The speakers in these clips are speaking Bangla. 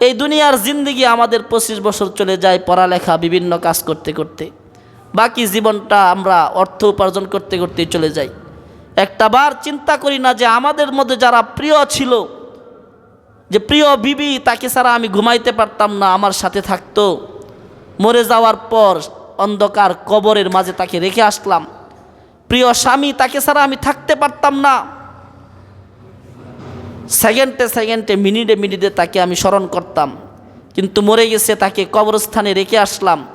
এই দুনিয়ার জিন্দিগি আমাদের পঁচিশ বছর চলে যায় পড়ালেখা, বিভিন্ন কাজ করতে করতে। বাকি জীবনটা আমরা অর্থ উপার্জন করতে করতেই চলে যাই। একটা বার চিন্তা করি না যে আমাদের মধ্যে যারা প্রিয় ছিল, যে প্রিয় বিবি, তাকে ছাড়া আমি ঘুমাইতে পারতাম না, আমার সাথে থাকতো। মরে যাওয়ার পর অন্ধকার কবরের মাঝে তাকে রেখে আসলাম। প্রিয় স্বামী, তাকে ছাড়া আমি থাকতে পারতাম না। সেকেন্ডে সেকেন্ডে, মিনিটে মিনিটে তাকে আমি স্মরণ করতাম। কিন্তু মরে গেছে, তাকে কবরস্থানে রেখে আসলাম।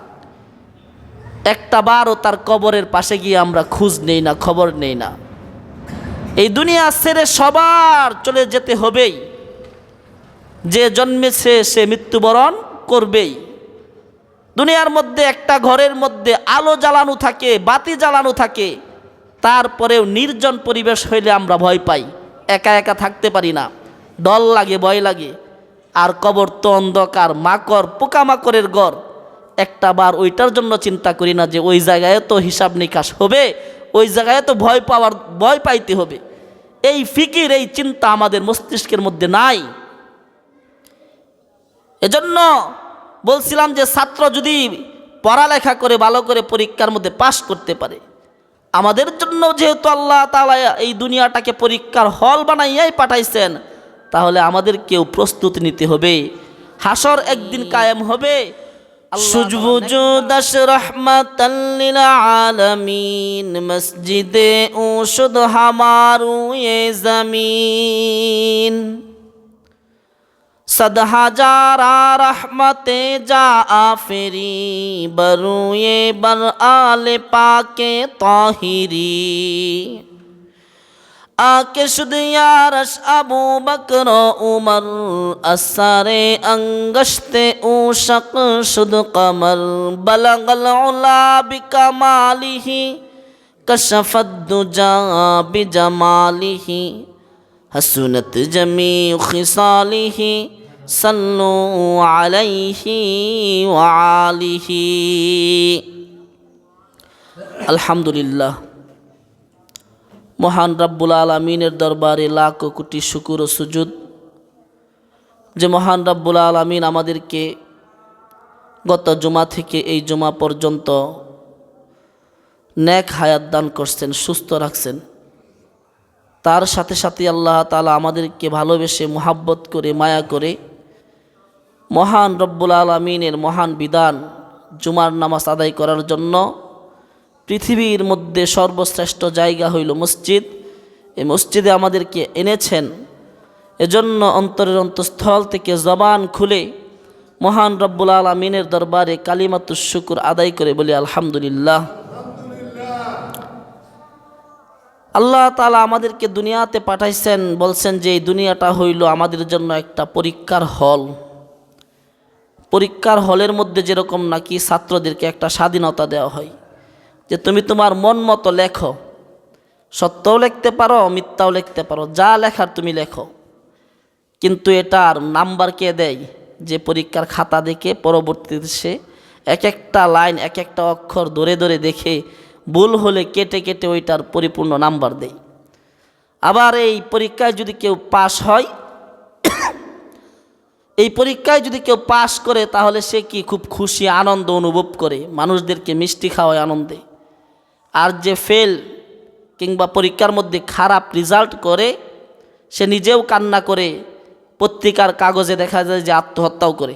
একটা বারও তার কবরের পাশে গিয়ে আমরা খোঁজ নেই না, খবর নেই না। এই দুনিয়া ছেড়ে সবার চলে যেতে হবেই। যে জন্মেছে, সে মৃত্যুবরণ করবেই। দুনিয়ার মধ্যে একটা, ঘরের মধ্যে আলো জ্বালানো থাকে, বাতি জ্বালানো থাকে। তারপরেও নির্জন পরিবেশ হইলে আমরা ভয় পাই। একা একা থাকতে পারি না। ডল লাগে, ভয় লাগে। আর কবর তো অন্ধকার, মাকড়, পোকামাকড়ের গড়। একটা বার ওইটার জন্য চিন্তা করি না যে ওই জায়গায় তো হিসাব নিকাশ হবে, ওই জায়গায় তো ভয় পাওয়ার, ভয় পাইতে হবে। এই ফিকির, এই চিন্তা আমাদের মস্তিষ্কের মধ্যে নাই। এজন্য বলছিলাম যে ছাত্র যদি পড়ালেখা করে, ভালো করে পরীক্ষার মধ্যে পাশ করতে পারে আমাদের জন্য যেহেতু আল্লাহ তালা এই দুনিয়াটাকে পরীক্ষার হল বানাইয়াই পাঠাইছেন তাহলে আমাদের কেউ প্রস্তুতি নিতে হবে। হাসর একদিন কায়েম হবে। সুজবুজুদাস রহমাতাল্লিল আলামিন মসজিদে ঔষধ হামারু এ জমিন। صد ہزارہ رحمت جا فری بروئے بر آل پاک طاہری آکے شد یارش ابو بکر عمر اثر انگشت اوشق شد قمر بلغ العلا بکمالہ کشفت دجا بجمالہ حسنت جمیع خصالہ صلوا আলাইহি وآله الحمد মহান রাব্বুল আলমিনের দরবারে লাখ কোটি শুকুর ও সুজুদ। যে মহান রাব্বুল আলমিন আমাদেরকে গত জুমা থেকে এই জুমা পর্যন্ত ন্যাক হায়াত দান করছেন, সুস্থ রাখছেন। তার সাথে সাথে আল্লাহ তালা আমাদেরকে ভালোবেসে, মোহাব্বত করে, মায়া করে মহান রব্বুল আলমিনের মহান বিধান জুমার নামাজ আদায় করার জন্য পৃথিবীর মধ্যে সর্বশ্রেষ্ঠ জায়গা হইল মসজিদ। এই মসজিদে আমাদেরকে এনেছেন। এজন্য অন্তরের অন্তঃস্থল থেকে জবান খুলে মহান রব্বুল আলমিনের দরবারে কালিমাতুর শুকুর আদায় করে বলি, আলহামদুলিল্লাহ। আল্লাহ তালা আমাদেরকে দুনিয়াতে পাঠাইছেন, বলছেন যে এই দুনিয়াটা হইল আমাদের জন্য একটা পরীক্ষার হল। পরীক্ষার হলের মধ্যে যেরকম নাকি ছাত্রদেরকে একটা স্বাধীনতা দেওয়া হয়, যে তুমি তোমার মন মতো লেখো, সত্যও লিখতে পারো, মিথ্যাও লিখতে পারো, যা লেখার তুমি লেখো। কিন্তু এটার নাম্বার কে দেয়? যে পরীক্ষার খাতা দেখে পরবর্তীতে সে এক একটা লাইন, এক একটা অক্ষর ধরে ধরে দেখে ভুল হলে কেটে কেটে ওইটার পরিপূর্ণ নাম্বার দেয়। আবার এই পরীক্ষায় যদি কেউ পাশ হয় এই পরীক্ষায় যদি কেউ পাশ করে, তাহলে সে কি খুব খুশি, আনন্দ অনুভব করে? মানুষদেরকে মিষ্টি খাওয়ায় আনন্দে। আর যে ফেল কিংবা পরীক্ষার মধ্যে খারাপ রেজাল্ট করে, সে নিজেও কান্না করে, পত্রিকার কাগজে দেখা যায় যে আত্মহত্যাও করে।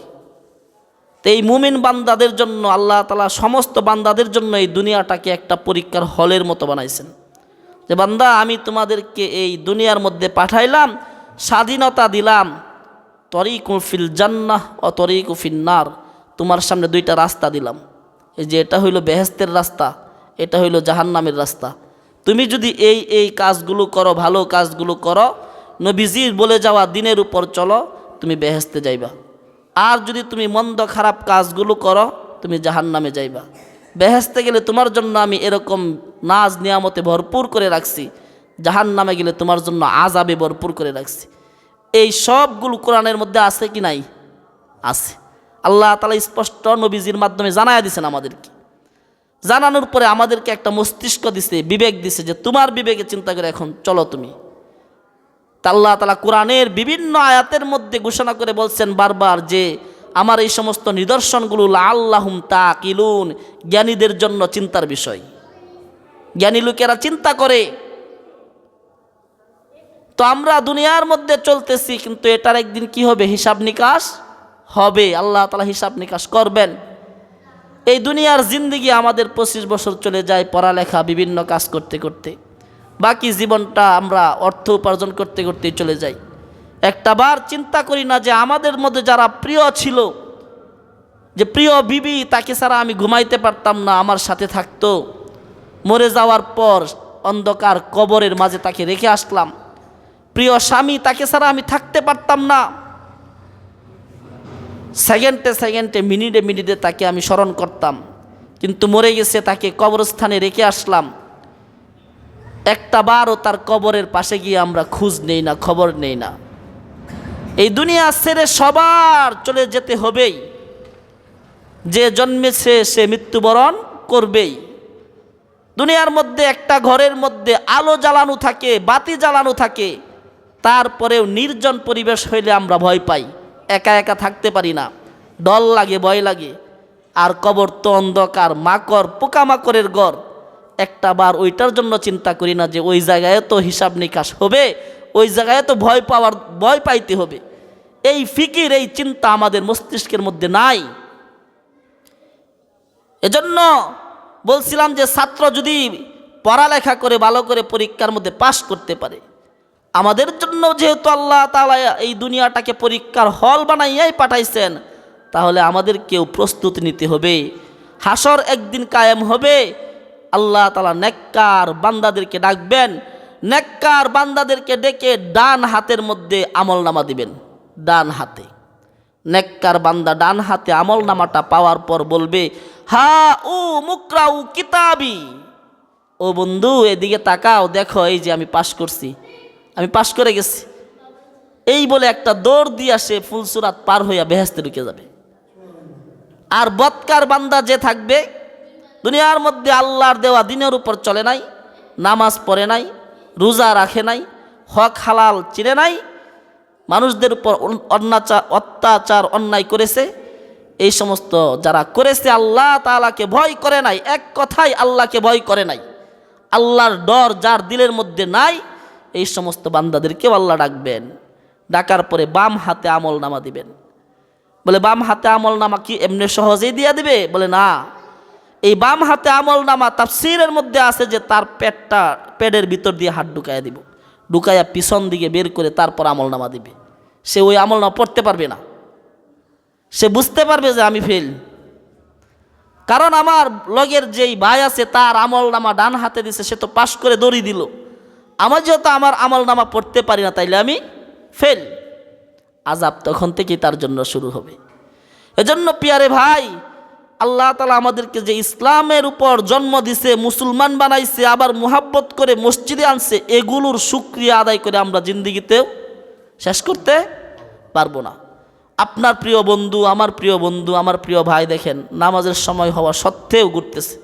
তো এই মুমিন বান্দাদের জন্য, আল্লাহ তালা সমস্ত বান্দাদের জন্য এই দুনিয়াটাকে একটা পরীক্ষার হলের মতো বানাইছেন। যে বান্দা, আমি তোমাদেরকে এই দুনিয়ার মধ্যে পাঠাইলাম, স্বাধীনতা দিলাম তরিকু ফিল জান্নাহ ও তরিকু ফিন্নার তোমার সামনে দুইটা রাস্তা দিলাম। এই যে এটা হইল বেহেস্তের রাস্তা, এটা হইল জাহান্নামের রাস্তা। তুমি যদি এই এই কাজগুলো করো, ভালো কাজগুলো করো নবীজির বলে যাওয়া দিনের উপর চলো, তুমি বেহেস্তে যাইবা। আর যদি তুমি মন্দ খারাপ কাজগুলো করো, তুমি জাহান নামে যাইবা। বেহেস্তে গেলে তোমার জন্য আমি এরকম নাজ নিয়ামতে ভরপুর করে রাখছি। জাহান নামে গেলে তোমার জন্য আজাবে ভরপুর করে রাখছি। এই সবগুলো কোরআনের মধ্যে আছে কি নাই? আছে। আল্লাহ তালা স্পষ্ট নবীজির মাধ্যমে জানায় দিছেন আমাদেরকে। জানানোর পরে আমাদেরকে একটা মস্তিষ্ক দিছে, বিবেক দিছে যে তোমার বিবেকে চিন্তা করে এখন চলো তুমি। তা আল্লাহ তালা কোরআনের বিভিন্ন আয়াতের মধ্যে ঘোষণা করে বলছেন বারবার যে আমার এই সমস্ত নিদর্শনগুলো আল্লাহুম তা কিলুন জ্ঞানীদের জন্য চিন্তার বিষয়। জ্ঞানী লোকেরা চিন্তা করে তো আমরা দুনিয়ার মধ্যে চলতেছি, কিন্তু এটার একদিন কি হবে? হিসাব নিকাশ হবে। আল্লাহ তালা হিসাব নিকাশ করবেন। এই দুনিয়ার জিন্দিগি আমাদের পঁচিশ বছর চলে যায় পড়ালেখা, বিভিন্ন কাজ করতে করতে। বাকি জীবনটা আমরা অর্থ উপার্জন করতে করতেই চলে যাই। একটা বার চিন্তা করি না যে আমাদের মধ্যে যারা প্রিয় ছিল, যে প্রিয় বিবি, তাকে ছাড়া আমি ঘুমাইতে পারতাম না, আমার সাথে থাকতো। মরে যাওয়ার পর অন্ধকার কবরের মাঝে তাকে রেখে আসলাম। প্রিয় স্বামী, তাকে ছাড়া আমি থাকতে পারতাম না। সেকেন্ডে সেকেন্ডে, মিনিটে মিনিটে তাকে আমি স্মরণ করতাম। কিন্তু মরে গেছে, তাকে কবরস্থানে রেখে আসলাম। একটা বারও তার কবরের পাশে গিয়ে আমরা খুঁজ নেই না, খবর নেই না। এই দুনিয়া ছেড়ে সবার চলে যেতে হবেই। যে জন্মেছে, সে মৃত্যুবরণ করবেই। দুনিয়ার মধ্যে একটা ঘরের মধ্যে আলো জ্বালানো থাকে, বাতি জ্বালানো থাকে। তারপরেও নির্জন পরিবেশ হইলে আমরা ভয় পাই। একা একা থাকতে পারি না। ডল লাগে, ভয় লাগে। আর কবর তো অন্ধকার, মাকড়, পোকামাকড়ের গড়। একটা বার ওইটার জন্য চিন্তা করি না যে ওই জায়গায় তো হিসাব নিকাশ হবে, ওই জায়গায় তো ভয় পাওয়ার, ভয় পাইতে হবে। এই ফিকির, এই চিন্তা আমাদের মস্তিষ্কের মধ্যে নাই। এজন্য বলছিলাম যে ছাত্র যদি পড়ালেখা করে, ভালো করে পরীক্ষার মধ্যে পাশ করতে পারে আমাদের জন্য যেহেতু আল্লাহ তালা এই দুনিয়াটাকে পরীক্ষার হল বানাইয়াই পাঠাইছেন, তাহলে আমাদেরকেও প্রস্তুতি নিতে হবে। হাসর একদিন কায়েম হবে, আল্লাহ তালা নেককার বান্দাদেরকে ডাকবেন, নেককার বান্দাদেরকে ডেকে ডান হাতের মধ্যে আমল নামা দিবেন, ডান হাতে। নেককার বান্দা ডান হাতে আমল নামাটা পাওয়ার পর বলবে, হা উ মুকরাউ কিতাবি। ও বন্ধু, এদিকে তাকাও, দেখো, এই যে আমি পাশ করছি। আমি পাশ করে গেছি। এই বলে একটা দৌড় দিয়া সে ফুলসুরাত পার হইয়া বেহেস্তে ঢুকে যাবে। আর বৎকার বান্দা যে থাকবে, দুনিয়ার মধ্যে আল্লাহর দেওয়া দিনের উপর চলে নাই, নামাজ পড়ে নাই, রোজা রাখে নাই, হক হালাল চিনে নাই, মানুষদের উপর অন্যাচার অত্যাচার অন্যায় করেছে। এই সমস্ত যারা করেছে, আল্লাহ তালাকে ভয় করে নাই। এক কথাই আল্লাহকে ভয় করে নাই। আল্লাহর ডর যার দিলের মধ্যে নাই এই সমস্ত বান্দাদেরকেও আল্লাহ ডাকবেন। ডাকার পরে বাম হাতে আমল নামা দিবেন। বলে, বাম হাতে আমল নামা কি এমনি সহজেই দিয়ে দিবে? বলে, না। এই বাম হাতে আমল নামা তাফসিরের মধ্যে আছে যে তার পেটটা, পেটের ভিতর দিয়ে হাত ঢুকাইয়া দিব। ঢুকাইয়া পিছন দিকে বের করে তারপর আমল নামা দিবে। সে ওই আমল নামা পড়তে পারবে না। সে বুঝতে পারবে যে আমি ফেল কারণ আমার লগের যেই ভাই আছে তার আমল নামা ডান হাতে দিছে, সে তো পাশ করে দড়ি দিল। আমার যেহেতু আমার আমল নামা পড়তে পারি না, তাইলে আমি ফেল আজাব তখন থেকেই তার জন্য শুরু হবে। এজন্য পিয়ারে ভাই, আল্লাহ তালা আমাদেরকে যে ইসলামের উপর জন্ম দিছে, মুসলমান বানাইছে, আবার মুহাব্বত করে মসজিদে আনছে, এগুলোর সুক্রিয়া আদায় করে আমরা জিন্দিগিতেও শেষ করতে পারব না। আপনার প্রিয় বন্ধু, আমার প্রিয় বন্ধু, আমার প্রিয় ভাই দেখেন, নামাজের সময় হওয়া সত্ত্বেও ঘুরতেছে।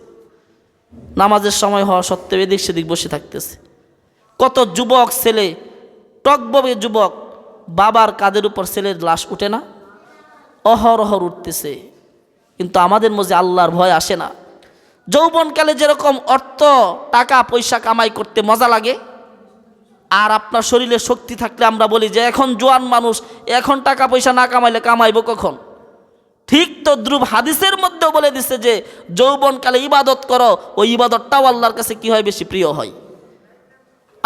নামাজের সময় হওয়া সত্ত্বেও এদিক সেদিক বসে থাকতেছে। কত যুবক ছেলে টকববে যুবক, বাবার কাদের উপর ছেলের লাশ উঠে না? অহরহর উঠতেছে। কিন্তু আমাদের মধ্যে আল্লাহর ভয় আসে না। যৌবনকালে যেরকম অর্থ, টাকা, পয়সা কামাই করতে মজা লাগে, আর আপনার শরীরে শক্তি থাকলে আমরা বলি যে এখন জোয়ান মানুষ, এখন টাকা পয়সা না কামাইলে কামাইব কখন? ঠিক তো ধ্রুব হাদিসের মধ্যেও বলে দিছে যে, যৌবনকালে ইবাদত করো, ওই ইবাদতটাও আল্লাহর কাছে কি হয়? বেশি প্রিয় হয়।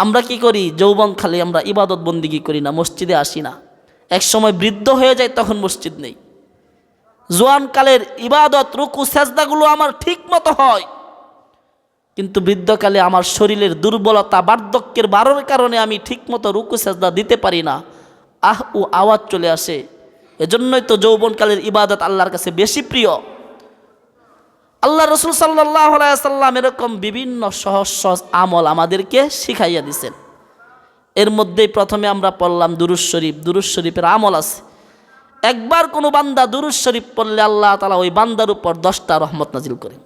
আমরা কি করি? যৌবন খালি আমরা ইবাদত বন্দিগি করি না, মসজিদে আসি না। এক সময় বৃদ্ধ হয়ে যায়, তখন মসজিদ নেই। জোয়ানকালের ইবাদত, রুকু, সেজদাগুলো আমার ঠিক মতো হয়। কিন্তু বৃদ্ধকালে আমার শরীরের দুর্বলতা, বার্ধক্যের বারোর কারণে আমি ঠিকমতো রুকু, সেজদা দিতে পারি না। আহ ও আওয়াজ চলে আসে। এজন্যই তো যৌবনকালের ইবাদত আল্লাহর কাছে বেশি প্রিয়। আল্লাহ রসুল সাল্লাহ সাল্লাম এরকম বিভিন্ন সহজ সহজ আমল আমাদেরকে শিখাইয়া দিছেন। এর মধ্যেই প্রথমে আমরা পড়লাম দুরুজ শরীফ। দুরুজ শরীফের আমল আছে। একবার কোনো বান্দা দুরুজ শরীফ পড়লে আল্লাহ তালা ওই বান্দার উপর দশটা রহমত নাজিল করে।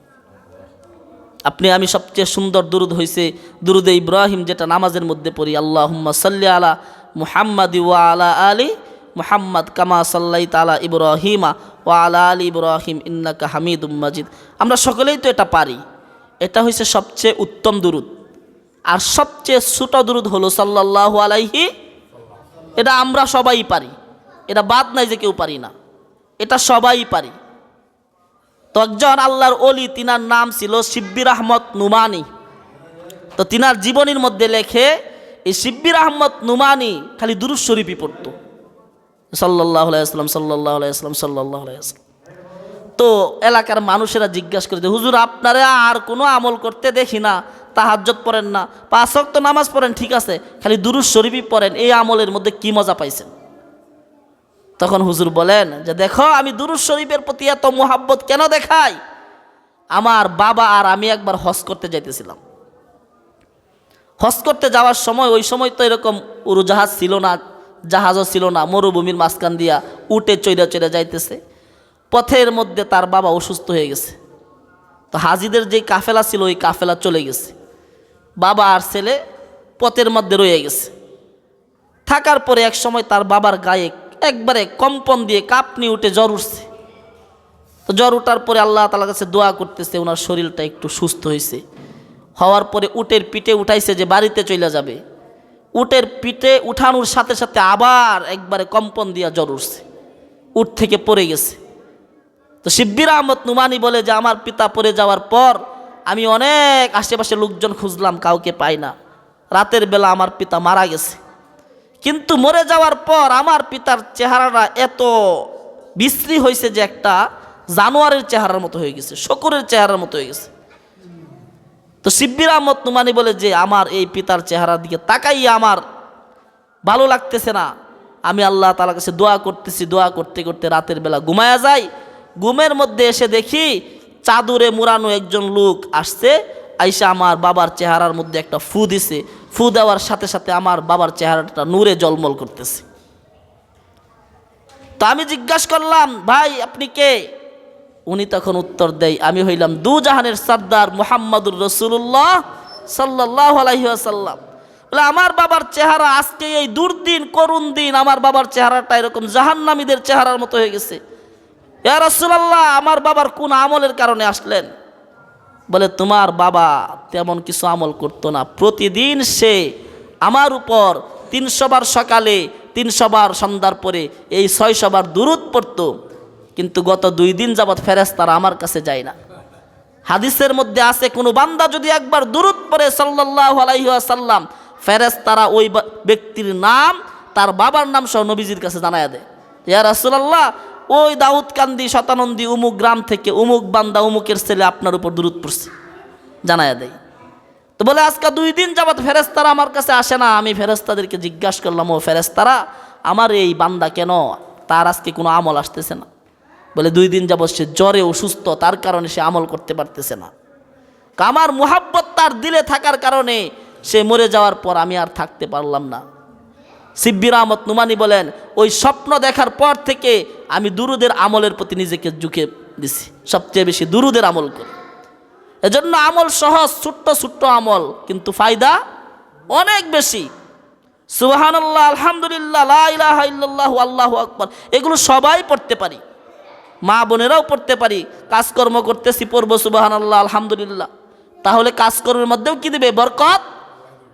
আপনি আমি সবচেয়ে সুন্দর দুরুদ হয়েছে দুরুদে ইব্রাহিম যেটা নামাজের মধ্যে পড়ি আল্লাহ সাল্লি আলা মুহাম্মাদি ওয়া আলা আলী মুহাম্মদ কামা সাল্লাই তালা ইব্রাহিমা ওয়া আলা আলী ইব্রাহিম ইন্নাকা হামিদুম মাজিদ। আমরা সকলেই তো এটা পারি। এটা হচ্ছে সবচেয়ে উত্তম দুরুদ। আর সবচেয়ে ছোট দুরুদ হলো সাল্লাল্লাহু আলাইহি এটা আমরা সবাই পারি। এটা বাদ নাই যে কেউ পারি না। এটা সবাই পারি। তো একজন আল্লাহর অলি তিনার নাম ছিল শিব্বির আহমদ নুমানি। তো তিনার জীবনীর মধ্যে লেখে, এই শিব্বির আহমদ নুমানি খালি দুরুজ শরীফই পড়তো। সাল্লাহ আলাইসলাম সাল্লাহ আলাইসলাম সাল্লাহ আলাইসলাম তো এলাকার মানুষেরা জিজ্ঞাসা করে যে, হুজুর, আপনারা আর কোনো আমল করতে দেখি না তাহাজ্জত পড়েন না, পাঁচ তো নামাজ পড়েন, ঠিক আছে, খালি দুরুজ শরীফই পড়েন, এই আমলের মধ্যে কি মজা পাইছেন? তখন হুজুর বলেন যে, দেখো, আমি দুরুজ শরীফের প্রতি এত মোহাব্বত কেন দেখাই? আমার বাবা আর আমি একবার হজ করতে যাইতেছিলাম। হজ করতে যাওয়ার সময়, ওই সময় তো এরকম উড়োজাহাজ ছিল না জাহাজও ছিল না, মরুভূমির মাঝখান দিয়া উটে চৈরা চৈরা যাইতেছে। পথের মধ্যে তার বাবা অসুস্থ হয়ে গেছে। তো হাজিদের যে কাফেলা ছিল, ওই কাফেলা চলে গেছে। বাবা আর ছেলে পথের মধ্যে রয়ে গেছে। থাকার পরে এক সময় তার বাবার গায়ে একবারে কম্পন দিয়ে কাঁপনি উঠে জ্বর উঠছে। তো জ্বর উঠার পরে আল্লাহ তালার কাছে দোয়া করতেছে, ওনার শরীরটা একটু সুস্থ হয়েছে হওয়ার পরে উটের পিঠে উঠাইছে যে বাড়িতে চলে যাবে। উটের পিঠে উঠানোর সাথে সাথে আবার একবারে কম্পন দিয়া জ্বর উঠছে। উট থেকে পড়ে গেছে। তো শিব্বির আহমদ নুমানি বলে যে, আমার পিতা পড়ে যাওয়ার পর আমি অনেক আশেপাশে লোকজন খুঁজলাম, কাউকে পাই না। রাতের বেলা আমার পিতা মারা গেছে। কিন্তু মরে যাওয়ার পর আমার পিতার চেহারাটা এত বিশ্রী হয়েছে যে একটা জানোয়ারের চেহারার মতো হয়ে গেছে, শকুরের চেহারার মতো হয়ে গেছে। তো শিব্বির আহমদ বলে যে, আমার এই পিতার চেহারার দিকে তাকাইয়ে আমার ভালো লাগতেছে না। আমি আল্লাহ তালার কাছে দোয়া করতেছি, দোয়া করতে করতে রাতের বেলা ঘুমায়া যাই। ঘুমের মধ্যে এসে দেখি চাদরে মুড়ানো একজন লোক আসছে। আইসা আমার বাবার চেহারার মধ্যে একটা ফু দিছে। ফু দেওয়ার সাথে সাথে আমার বাবার চেহারাটা নূরে জলমল করতেছে। তো আমি জিজ্ঞাসা করলাম, ভাই, আপনি কে? উনি তখন উত্তর দেয়, আমি হইলাম দু জাহানের সর্দার মোহাম্মদুর রসুল্লাহ সাল্লাহ আলহিহাসাল্লাম বলে, আমার বাবার চেহারা আজকে এই দুর্দিন, করুণ দিন আমার বাবার চেহারাটা এরকম জাহান্নামীদের চেহারার মতো হয়ে গেছে। ইয়া রসুলাল্লাহ, আমার বাবার কোন আমলের কারণে আসলেন? বলে, তোমার বাবা তেমন কিছু আমল করতো না। প্রতিদিন সে আমার উপর তিনশো বার সকালে, তিনশো বার সন্ধ্যার পরে এই ছয়শো বার দূরত পড়তো। কিন্তু গত দুই দিন যাবৎ ফেরেস্তারা আমার কাছে যায় না। হাদিসের মধ্যে আছে, কোনো বান্দা যদি একবার দূরত পড়ে সাল্লাহ আলাইসাল্লাম ফেরেস্তারা ওই ব্যক্তির নাম, তার বাবার নাম সহ নবীজির কাছে জানায় দেয়। ইয়া রাসুলাল্লাহ, ওই দাউদ কান্দি শতানন্দী উমুক গ্রাম থেকে উমুক বান্দা, উমুকের ছেলে আপনার উপর দূরত পড়ছে, জানায় দেয়। তো বলে, আজকে দুই দিন যাবৎ ফেরেস্তারা আমার কাছে আসে না, আমি ফেরেস্তাদেরকে জিজ্ঞাসা করলাম, ও ফেরেস্তারা আমার এই বান্দা কেন? তার আজকে কোনো আমল আসতেছে না। বলে, দুই দিন যাবৎ সে জ্বরে অসুস্থ, তার কারণে সে আমল করতে পারতেছে না। আমার মোহাব্বত তার দিলে থাকার কারণে সে মরে যাওয়ার পর আমি আর থাকতে পারলাম না। সিব্বির আহমদ নুমানি বলেন, ওই স্বপ্ন দেখার পর থেকে আমি দুরুদের আমলের প্রতি নিজেকে ঝুঁকে দিছি, সবচেয়ে বেশি দুরুদের আমল করি। এজন্য আমল সহজ, ছোট্ট ছোট্ট আমল, কিন্তু ফায়দা অনেক বেশি। সুবাহানাল্লাহ, আলহামদুলিল্লাহ, লা ইলাহা ইল্লাল্লাহ, আল্লাহু আকবার। এগুলো সবাই পড়তে পারি। মা বোনেরাও পড়তে পারি, কাজকর্ম করতেছি, পড়ব, সুবাহানাল্লাহ, আলহামদুলিল্লাহ। তাহলে কাজকর্মের মধ্যেও কি দেবে? বরকত?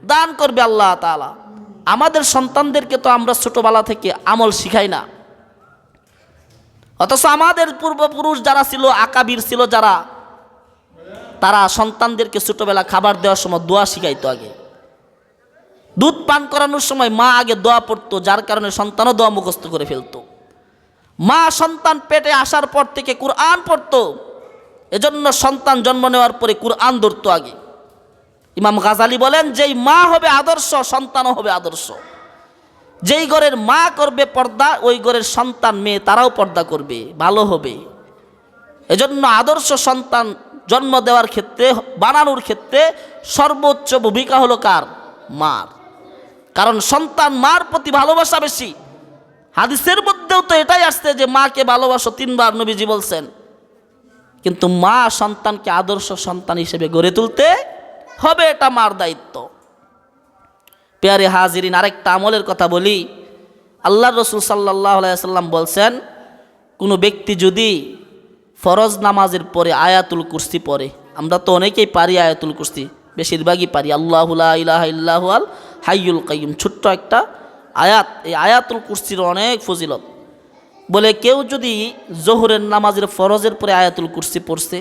দান করবে আল্লাহ তাআলা। আমাদের সন্তানদেরকে তো আমরা ছোটোবেলা থেকে আমল শিখাই না। অথচ আমাদের পূর্বপুরুষ যারা ছিল, আকাবির ছিল যারা, তারা সন্তানদেরকে ছোটবেলা খাবার দেওয়ার সময় দোয়া শিখাইতো আগে। দুধ পান করানোর সময় মা আগে দোয়া পড়তো, যার কারণে সন্তানও দোয়া মুখস্থ করে ফেলতো। মা সন্তান পেটে আসার পর থেকে কুরআন পড়তো। এজন্য সন্তান জন্ম নেওয়ার পরে কুরআন ধরতো আগে। ইমাম গাজালি বলেন, যেই মা হবে আদর্শ, সন্তানও হবে আদর্শ। যেই ঘরের মা করবে পর্দা, ওই ঘরের সন্তান মেয়ে তারাও পর্দা করবে, ভালো হবে। এজন্য আদর্শ সন্তান জন্ম দেওয়ার ক্ষেত্রে, বানানোর ক্ষেত্রে সর্বোচ্চ ভূমিকা হলো কার? মার। কারণ সন্তান মার প্রতি ভালোবাসা বেশি। হাদিসের মধ্যেও তো এটাই আসছে যে মাকে ভালোবাসো তিনবার নবীজি বলছেন। কিন্তু মা সন্তানকে আদর্শ সন্তান হিসেবে গড়ে তুলতে হবে এটা মার দায়িত্ব। পেয়ারে হাজিরিন, আরেকটা আমলের কথা বলি। আল্লাহ রসুল সাল্লাহ সাল্লাম বলছেন, কোনো ব্যক্তি যদি ফরজ নামাজের পরে আয়াতুল কুস্তি পড়ে, আমরা তো অনেকেই পারি আয়াতুল কুস্তি বেশিরভাগই পারি। আল্লাহুল্লাহ ইলাহ ইল্লাহুয়াল হাইয়ুল কাইয়ুম, ছোট্ট একটা আয়াত, এই আয়াতুল কুরসির অনেক ফজিলত। বলে কেউ যদি জোহরের নামাজের ফরজের পরে আয়াতুল কুরসি পড়ছে,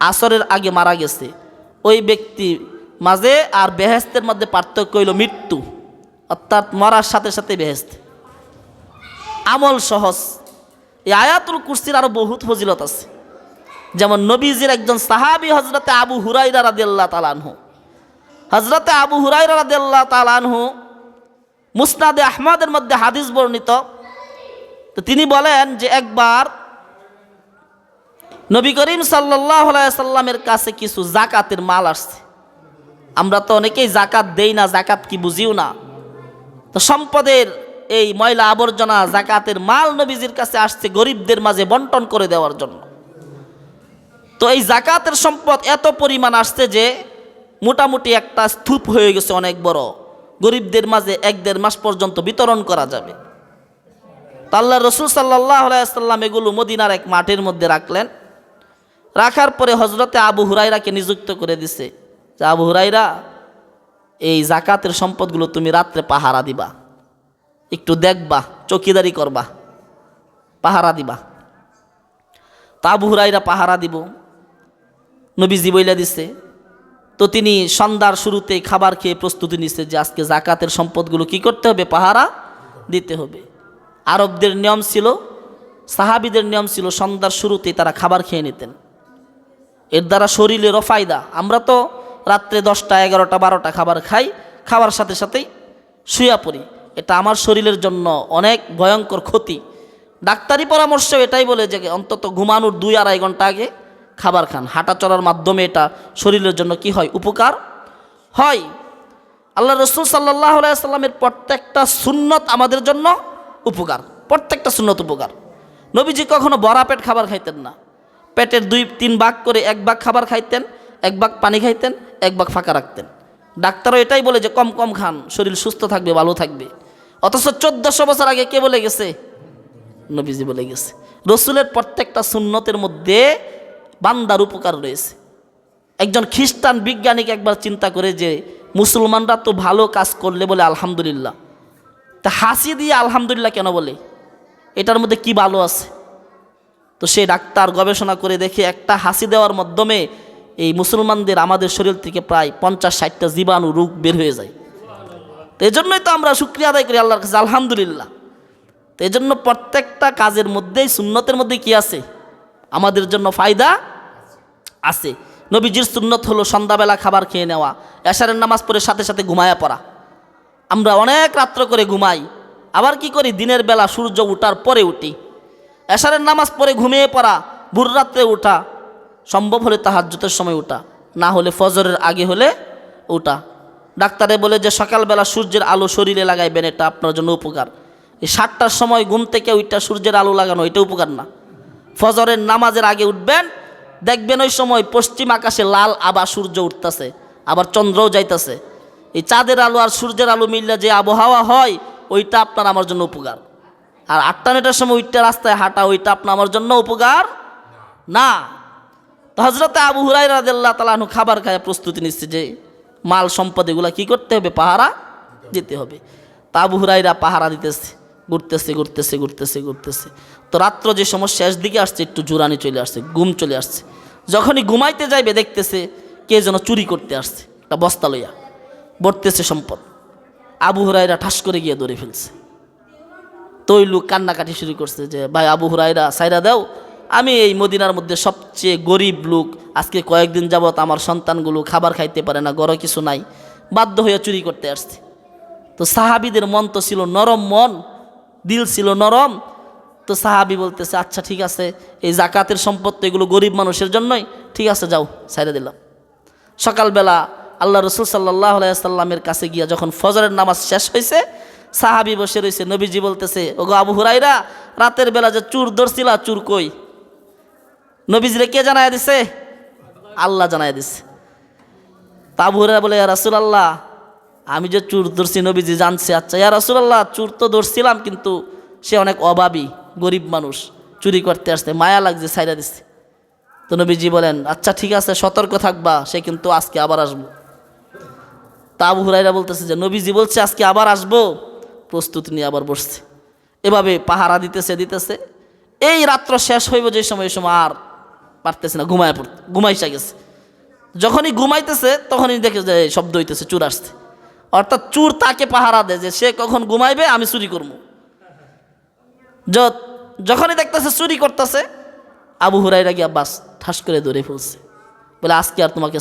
আসরের আগে মারা গেছে, ওই ব্যক্তি মাঝে আর বেহেস্তের মধ্যে পার্থক্য হইল মৃত্যু, অর্থাৎ মরার সাথে সাথে বেহেস্ত। আমল সহজ। এই আয়াতুল কুরসির আরও বহুত ফজিলত আছে। যেমন নবীজির একজন সাহাবি হজরতে আবু হুরাইরা রাদিয়াল্লাহ তালানহু হজরতে আবু হুরাইরা রাদিয়াল্লাহ তালানহু মুসনাদে আহমদের মধ্যে হাদিস বর্ণিত। তো তিনি বলেন যে একবার নবী করিম সাল্লাহ সাল্লামের কাছে কিছু জাকাতের মাল আসছে। আমরা তো অনেকেই জাকাত দেই না, জাকাত কি বুঝিও না। তো সম্পদের এই ময়লা আবর্জনা জাকাতের মাল নবীজির কাছে আসছে গরিবদের মাঝে বন্টন করে দেওয়ার জন্য। তো এই জাকাতের সম্পদ এত পরিমাণ আসছে যে মোটামুটি একটা স্তূপ হয়ে গেছে অনেক বড়। গরিবদের মাঝে এক দেড় মাস পর্যন্ত বিতরণ করা যাবে। তো আল্লাহ রসুল সাল্লাহ সাল্লাম এগুলো মদিনার এক মাঠের মধ্যে রাখলেন। রাখার পরে হজরতে আবু হুরাইরাকে নিযুক্ত করে দিছে। যে আবু হুরাইরা এই জাকাতের সম্পদগুলো তুমি রাত্রে পাহারা দিবা। একটু দেখবা, চকিদারি করবা, পাহারা দিবা। তা আবু হুরাইরা পাহারা দিব। নবীজি বইলা দিছে তো তিনি সন্ধ্যার শুরুতে খাবার খেয়ে প্রস্তুতি নিছে যে আজকে জাকাতের সম্পদগুলো কি করতে হবে? পাহারা দিতে হবে। আরবদের নিয়ম ছিল, সাহাবিদের নিয়ম ছিল সন্ধ্যার শুরুতেই তারা খাবার খেয়ে নিতেন। এর দ্বারা শরীরেরও ফায়দা আমরা তো রাত্রে দশটা, এগারোটা, বারোটা খাবার খাই, খাওয়ার সাথে সাথেই শুয়া পড়ি। এটা আমার শরীরের জন্য অনেক ভয়ঙ্কর ক্ষতি। ডাক্তারি পরামর্শ এটাই বলে যে অন্তত ঘুমানোর দুই আড়াই ঘণ্টা আগে খাবার খান। হাঁটা চলার মাধ্যমে এটা শরীরের জন্য কি হয়? উপকার হয়। আল্লাহ রসুল সাল্লাহ সাল্লামের প্রত্যেকটা সুন্নত আমাদের জন্য উপকার। প্রত্যেকটা সুন্নত উপকার। নবীজি কখনো বড়া পেট খাবার খাইতেন না। পেটের দুই, তিন ভাগ করে এক ভাগ খাবার খাইতেন, এক ভাগ পানি খাইতেন, এক ভাগ ফাঁকা রাখতেন। ডাক্তারও এটাই বলে যে কম কম খান, শরীর সুস্থ থাকবে, ভালো থাকবে। অথচ চোদ্দশো বছর আগে কে বলে গেছে? নবীজি বলে গেছে। রসুলের প্রত্যেকটা সুন্নতের মধ্যে বান্দার উপকার রয়েছে। একজন খ্রিস্টান বিজ্ঞানিক একবার চিন্তা করে যে, মুসলমানরা তো ভালো কাজ করলে বলে আলহামদুলিল্লাহ। তা হাসি দিয়ে আলহামদুলিল্লাহ কেন বলে? এটার মধ্যে কি ভালো আছে? তো সে ডাক্তার গবেষণা করে দেখে একটা হাসি দেওয়ার মাধ্যমে এই মুসলমানদের আমাদের শরীর থেকে প্রায় পঞ্চাশ ষাটটা জীবাণু রোগ বের হয়ে যায়। তো এই জন্যই তো আমরা শুক্রিয়া আদায় করি আল্লাহর কাছে, আলহামদুলিল্লাহ। তো এই জন্য প্রত্যেকটা কাজের মধ্যেই, সুন্নতের মধ্যে কি আছে? আমাদের জন্য ফায়দা আছে। নবীজির সুন্নত হলো সন্ধ্যাবেলা খাবার খেয়ে নেওয়া, এশারের নামাজ পড়ে সাথে সাথে ঘুমায়া পড়া। আমরা অনেক রাত্র করে ঘুমাই, আবার কি করি? দিনের বেলা সূর্য উঠার পরে উঠি। এশারের নামাজ পড়ে ঘুমিয়ে পড়া, ভোর রাত্রে উঠা। সম্ভব হলে তাহাজ্জুতের সময় উঠা, না হলে ফজরের আগে হলে উঠা। ডাক্তারে বলে যে সকালবেলা সূর্যের আলো শরীরে লাগাইবেন, এটা আপনার জন্য উপকার। এই সাতটার সময় ঘুম থেকে ওইটা সূর্যের আলো লাগানো, এটা উপকার না। ফজরের নামাজের আগে উঠবেন দেখবেন ওই সময় পশ্চিম আকাশে লাল আবার সূর্য উঠতেছে, আবার চন্দ্রও যাইতেছে। এই চাঁদের আলো আর সূর্যের আলো মিললে যে আবহাওয়া হয়, ওইটা আপনার আমার জন্য উপকার। আর আটটা নটার সময় ওইটা রাস্তায় হাঁটা, ওইটা আপনার আমার জন্য উপকার? না। তো হজরতে আবু হুরাই রাদিল্লাহ তালাহু খাবার খায়, প্রস্তুতি নিচ্ছে যে মাল সম্পদ এগুলা কী করতে হবে? পাহারা দিতে হবে। তা আবু হুরাইরা পাহারা দিতেছে। ঘুরতেছে ঘুরতেছে ঘুরতেছে ঘুরতেছে। তো রাত্র যে সময় শেষ দিকে আসছে, একটু জুরানি চলে আসছে, ঘুম চলে আসছে। যখনই ঘুমাইতে যাইবে, দেখতেছে কে যেন চুরি করতে আসছে, একটা বস্তা লইয়া। বর্তেছে সম্পদ। আবু হুরাইরা ঠাস করে গিয়ে ধরে ফেলছে। তো ওই লোক কান্নাকাটি শুরু করছে যে, ভাই আবু হুরাইরা সাইরা দাও। আমি এই মদিনার মধ্যে সবচেয়ে গরিব লোক। আজকে কয়েকদিন যাবৎ আমার সন্তানগুলো খাবার খাইতে পারে না গড় কিছু নাই। বাধ্য হয়ে চুরি করতে আসছে। তো সাহাবিদের মন তো ছিল নরম মন। দিল ছিল নরম। তো সাহাবি বলতেছে আচ্ছা ঠিক আছে, এই জাকাতের সম্পদ তো এগুলো গরিব মানুষের জন্যই। ঠিক আছে, যাও সাইরে দিলাম। সকালবেলা আল্লাহ রসুল সাল্লাহ সাল্লামের কাছে গিয়া যখন ফজরের নামাজ শেষ হয়েছে সাহাবি বসে রয়েছে নবীজি বলতেছে, ওগো আবু হুরাইরা রাতের বেলা যে চুর ধরছিলা, চুর কই? নবীজিরে কে জানায় দিছে? আল্লাহ জানায় দিছে। তা আবু হুরাইরা বলে রাসুল আল্লাহ আমি যে চুর ধরছি নবীজি জানছে আচ্ছা ইয়া রসুল্লাহ চুর তো ধরছিলাম, কিন্তু সে অনেক অভাবী, গরিব মানুষ, চুরি করতে আসতে মায়া লাগছে সাইরা দিচ্ছে তো নবীজি বলেন আচ্ছা ঠিক আছে, সতর্ক থাকবা, সে কিন্তু আজকে আবার আসব। তা আবু হুরাইরা বলতেছে যে, নবীজি বলছে, আজকে আবার আসব, প্রস্তুতি নিয়ে আবার বসছে। এভাবে পাহারা দিতেছে দিতেছে। এই রাত্র শেষ হইব, যে সময়, এই সময় আর পারতেছে না, ঘুমায় পড়তে, ঘুমাইসা গেছে। যখনই ঘুমাইতেছে, তখনই দেখে যে শব্দ হইতেছে, চুর আসছে। অর্থাৎ চুর তাকে পাহারা দেয় যে সে কখন ঘুমাইবে, আমি চুরি করব। যখনই দেখতেছে চুরি করতেছে, আবু হুরাইরা গিয়া বাস ঠাস করে দৌড়ে ফেলছে। বলে, আজকে আর তোমাকে